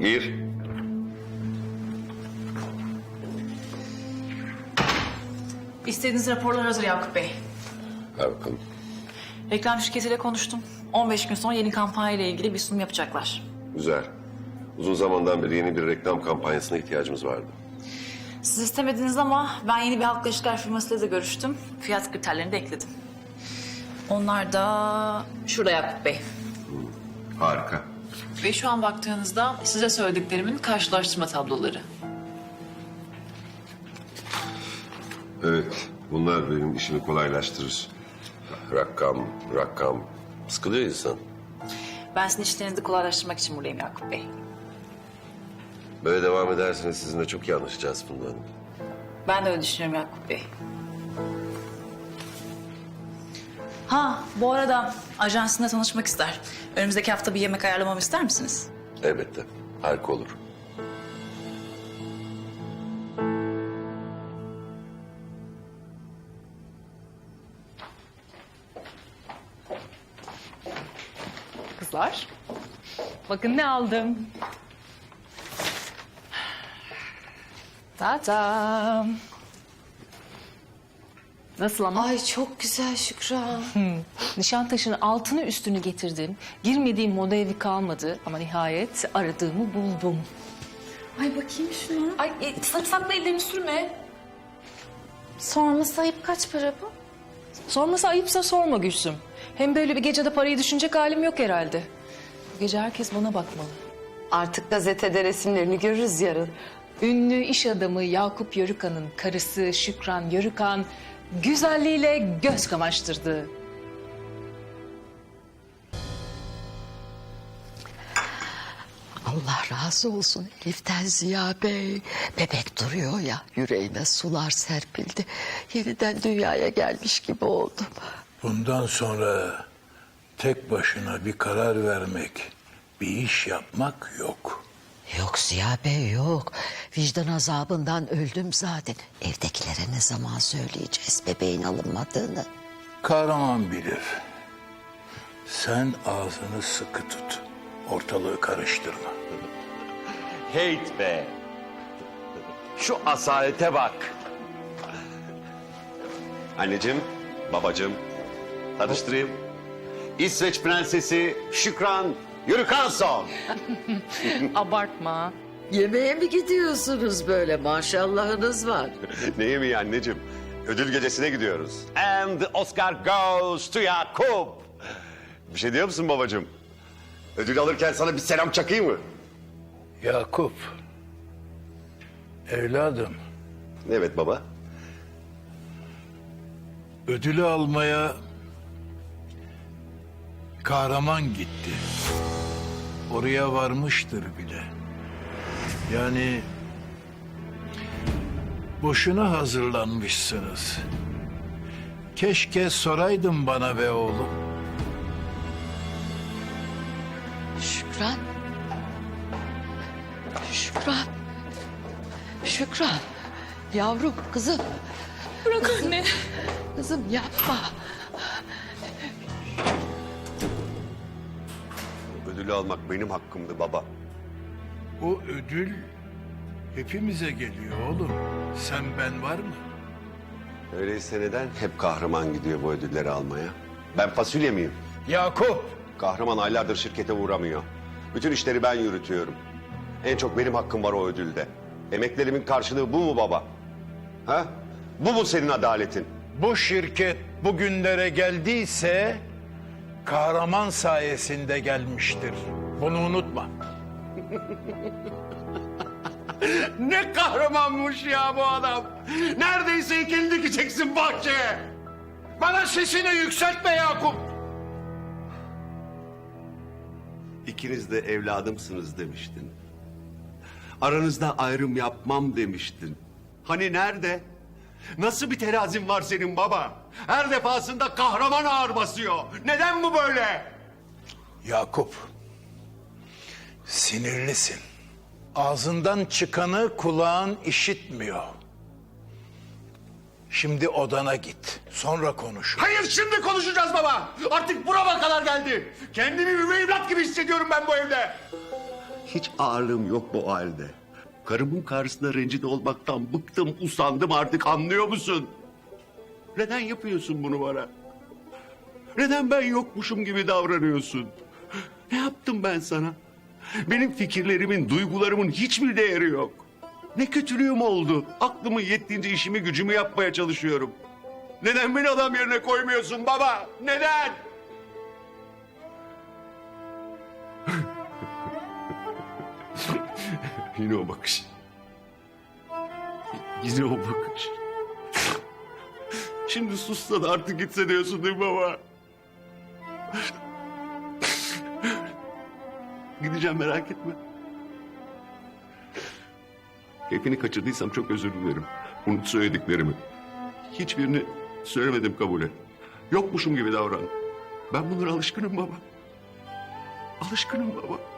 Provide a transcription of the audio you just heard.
Gir. İstediğiniz raporlar hazır Yakup Bey. Ver bakalım. Reklam şirketiyle konuştum. 15 gün sonra yeni kampanya ile ilgili bir sunum yapacaklar. Güzel. Uzun zamandan beri yeni bir reklam kampanyasına ihtiyacımız vardı. Siz istemediniz ama ben yeni bir halkla ilişkiler firmasıyla da görüştüm. Fiyat kriterlerini de ekledim. Onlar da şurada Yakup Bey. Harika. Ve şu an baktığınızda size söylediklerimin karşılaştırma tabloları. Evet, bunlar benim işimi kolaylaştırır. Rakam, rakam. Sıkılıyor insan. Ben sizin işlerinizi kolaylaştırmak için buradayım Yakup Bey. Böyle devam ederseniz sizinle çok iyi anlaşacağız Funda Hanım. Ben de öyle düşünüyorum Yakup Bey. Ha bu arada ajansında tanışmak ister. Önümüzdeki hafta bir yemek ayarlamamı ister misiniz? Elbette. Harika olur. Kızlar. Bakın ne aldım. Ta-tam. Nasıl ama? Ay çok güzel Şükran. Nişantaşı'nın altını üstünü getirdim. Girmediğim moda evi kalmadı ama nihayet aradığımı buldum. Ay bakayım şuna. Ay e, sarımsakla ellerini sürme. Sorması ayıp kaç para bu? Sorması ayıpsa sorma Gülsüm. Hem böyle bir gecede parayı düşünecek halim yok herhalde. Bu gece herkes bana bakmalı. Artık gazetede resimlerini görürüz yarın. Ünlü iş adamı Yakup Yörükan'ın karısı Şükran Yörükan güzelliğiyle göz kamaştırdı. Allah razı olsun Elif'ten Ziya Bey. Bebek duruyor ya yüreğime sular serpildi. Yeniden dünyaya gelmiş gibi oldum. Bundan sonra tek başına bir karar vermek, bir iş yapmak yok. Yok Ziya Bey yok. Vicdan azabından öldüm zaten. Evdekilere ne zaman söyleyeceğiz bebeğin alınmadığını? Kahraman bilir. Sen ağzını sıkı tut. Ortalığı karıştırma. Hate be. Şu asalete bak. Anneciğim, babacığım, tanıştırayım. İsveç prensesi Şükran Yürükanson. Abartma. Yemeğe mi gidiyorsunuz böyle maşallahınız var. ne yemeği anneciğim? Ödül gecesine gidiyoruz. And the Oscar goes to Yakup. Bir şey diyor musun babacığım? Ödül alırken sana bir selam çakayım mı? Yakup, evladım Evet baba. ödülü almaya kahraman gitti. Oraya varmıştır bile. Yani boşuna hazırlanmışsınız. Keşke soraydın bana be oğlum. Şükran. Şükran. Şükran. Yavrum kızım. Bırak anne. Kızım yapma. Ödülü almak benim hakkımdı baba. O ödül hepimize geliyor oğlum. Sen ben var mı? Öyleyse neden hep kahraman gidiyor bu ödülleri almaya? Ben fasulye miyim? Yakup. Kahraman aylardır şirkete uğramıyor. Bütün işleri ben yürütüyorum. En çok benim hakkım var o ödülde. Emeklerimin karşılığı bu mu baba? Ha? Bu mu senin adaletin? Bu şirket bugünlere geldiyse kahraman sayesinde gelmiştir. Bunu unutma. Ne kahramanmış ya bu adam. Neredeyse heykelini dikeceksin bahçeye. Bana sesini yükseltme Yakup. İkiniz de evladımsınız demiştin. Aranızda ayrım yapmam demiştin. Hani nerede? Nasıl bir terazin var senin baba? Her defasında kahraman ağır basıyor. Neden bu böyle? Yakup. Sinirlisin. Ağzından çıkanı kulağın işitmiyor. Şimdi odana git. Sonra konuş. Hayır şimdi konuşacağız baba. Artık burama kadar geldi. Kendimi üvey evlat gibi hissediyorum ben bu evde. Hiç ağırlığım yok bu halde. Karımın karşısında rencide olmaktan bıktım, usandım artık anlıyor musun? Neden yapıyorsun bunu bana? Neden ben yokmuşum gibi davranıyorsun? Ne yaptım ben sana? Benim fikirlerimin, duygularımın hiçbir değeri yok. Ne kötülüğüm oldu. Aklımın yettiğince işimi gücümü yapmaya çalışıyorum. Neden beni adam yerine koymuyorsun baba? Neden? Yine o bakış. Yine o bakış. Şimdi sussa da artık gitse diyorsun değil mi baba? Gideceğim merak etme. Keyfini kaçırdıysam çok özür dilerim. Unut söylediklerimi. Hiçbirini söylemedim kabul et. Yokmuşum gibi davran. Ben bunlara alışkınım baba. Alışkınım baba.